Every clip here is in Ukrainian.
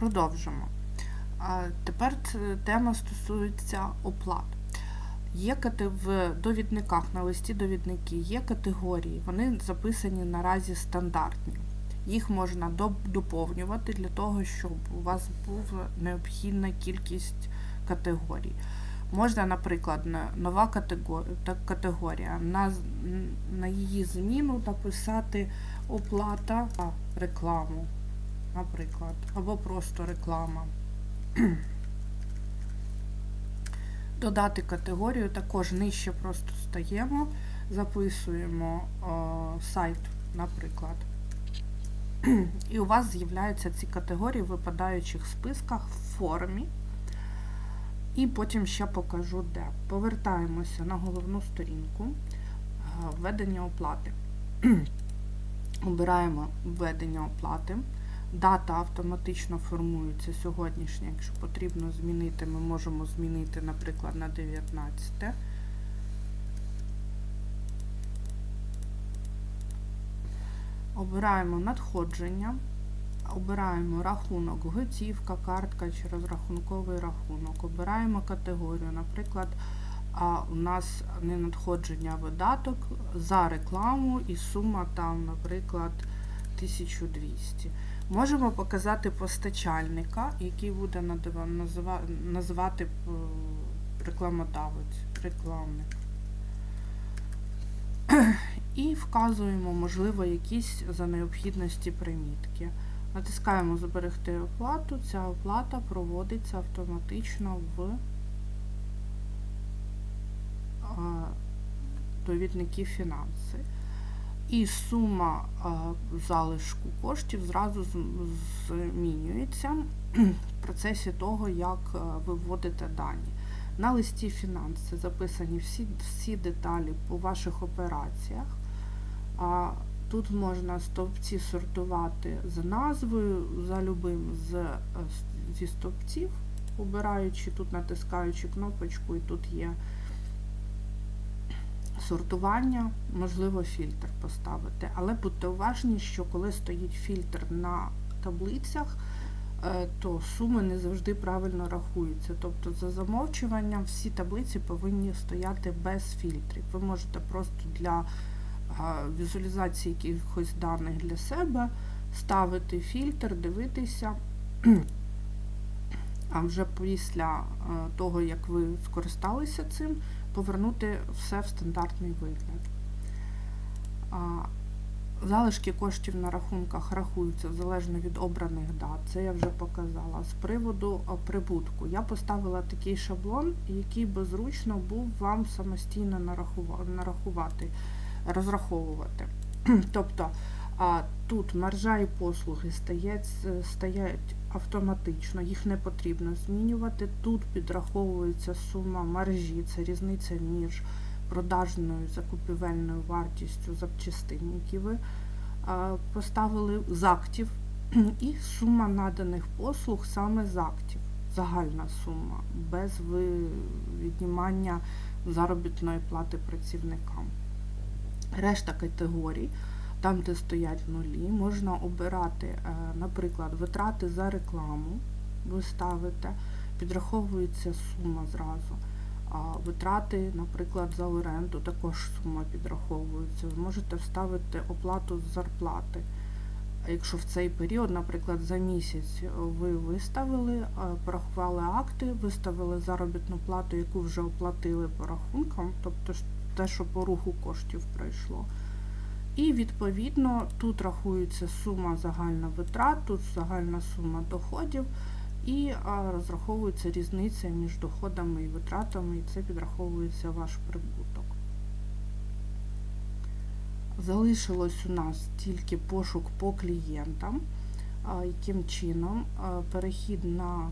Продовжимо. Тепер тема стосується оплат. Є в довідниках, на листі довідники є категорії, вони записані наразі стандартні. Їх можна доповнювати для того, щоб у вас була необхідна кількість категорій. Можна, наприклад, нова категорія на, на її зміну написати оплата рекламу, наприклад, або просто реклама. Додати категорію, також нижче просто стаємо, записуємо о, сайт, наприклад. І у вас з'являються ці категорії в випадаючих списках в формі. І потім ще покажу де. Повертаємося на головну сторінку е, введення оплати. Обираємо введення оплати. Дата автоматично формується сьогоднішня. Якщо потрібно змінити, ми можемо змінити, наприклад, на 19. Обираємо надходження, обираємо рахунок, готівка, картка чи розрахунковий рахунок. Обираємо категорію, наприклад, а у нас не надходження а видаток за рекламу і сума там, наприклад, 1200. Можемо показати постачальника, який буде називати е, рекламодавець, рекламник. І вказуємо, можливо, якісь за необхідності примітки. Натискаємо Зберегти оплату. Ця оплата проводиться автоматично в а, довідники фінанси. І сума а, залишку коштів зразу змінюється в процесі того, як ви вводите дані. На листі фінанси записані всі, всі деталі по ваших операціях. Тут можна стовпці сортувати за назвою, за любим е, з- зі стовпців, обираючи тут, натискаючи кнопочку, і тут є сортування, можливо, фільтр поставити. Але будьте уважні, що коли стоїть фільтр на таблицях, е, то суми не завжди правильно рахуються. Тобто за замовчуванням всі таблиці повинні стояти без фільтрів. Ви можете просто для візуалізації якихось даних для себе ставити фільтр, дивитися. А вже після е, того, як ви скористалися цим, повернути все в стандартний вигляд. Залишки коштів на рахунках рахуються залежно від обраних дат. Це я вже показала. З приводу прибутку. Я поставила такий шаблон, який би зручно був вам самостійно нарахува- нарахувати, розраховувати. Тобто тут маржа і послуги стоять автоматично, їх не потрібно змінювати. Тут підраховується сума маржі, це різниця між продажною закупівельною вартістю запчастин, які ви поставили з актів, і сума наданих послуг саме з актів. Загальна сума, без віднімання заробітної плати працівникам. Решта категорій, там, де стоять в нулі, можна обирати, е, наприклад, витрати за рекламу, ви ставите, підраховується сума зразу. А витрати, наприклад, за оренду, також сума підраховується. Ви можете вставити оплату з зарплати. Якщо в цей період, наприклад, за місяць ви виставили, е, порахували акти, виставили заробітну плату, яку вже оплатили по рахункам, тобто те, що по руху коштів пройшло. І відповідно тут рахується сума загальна витрат, тут загальна сума доходів, і розраховується різниця між доходами і витратами, і це підраховується ваш прибуток. Залишилось у нас тільки пошук по клієнтам, яким чином перехід на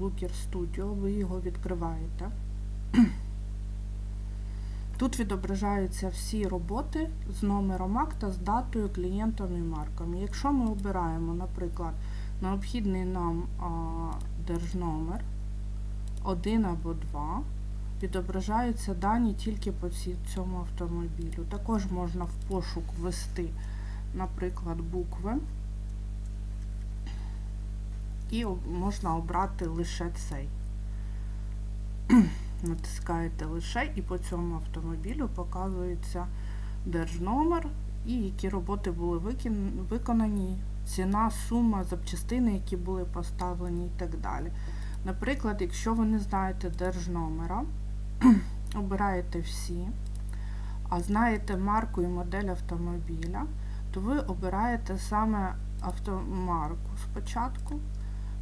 Looker Studio, ви його відкриваєте. Тут відображаються всі роботи з номером акта, з датою, клієнтом і марками. Якщо ми обираємо, наприклад, необхідний нам а, держномер, один або два, відображаються дані тільки по цьому автомобілю. Також можна в пошук ввести, наприклад, букви і можна обрати лише цей. Натискаєте лише і по цьому автомобілю показується держномер і які роботи були виконані, ціна, сума, запчастини, які були поставлені і так далі. Наприклад, якщо ви не знаєте держномера, обираєте всі, а знаєте марку і модель автомобіля, то ви обираєте саме автомарку спочатку.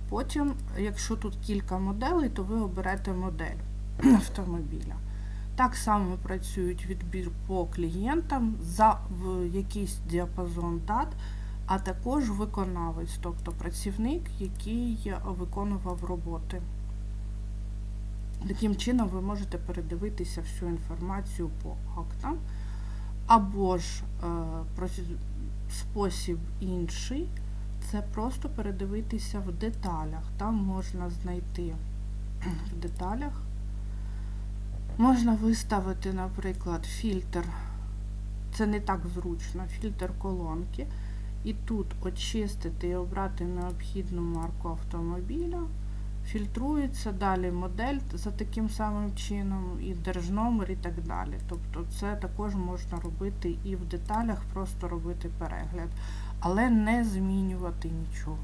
Потім, якщо тут кілька моделей, то ви оберете модель автомобіля. Так само працюють відбір по клієнтам за в якийсь діапазон дат, а також виконавець, тобто працівник, який виконував роботи. Таким чином ви можете передивитися всю інформацію по актам, або ж е, спосіб інший це просто передивитися в деталях. Там можна знайти в деталях. Можна виставити, наприклад, фільтр. Це не так зручно, фільтр колонки. І тут очистити і обрати необхідну марку автомобіля. Фільтрується далі модель за таким самим чином, і держномер, і так далі. Тобто це також можна робити і в деталях, просто робити перегляд, але не змінювати нічого.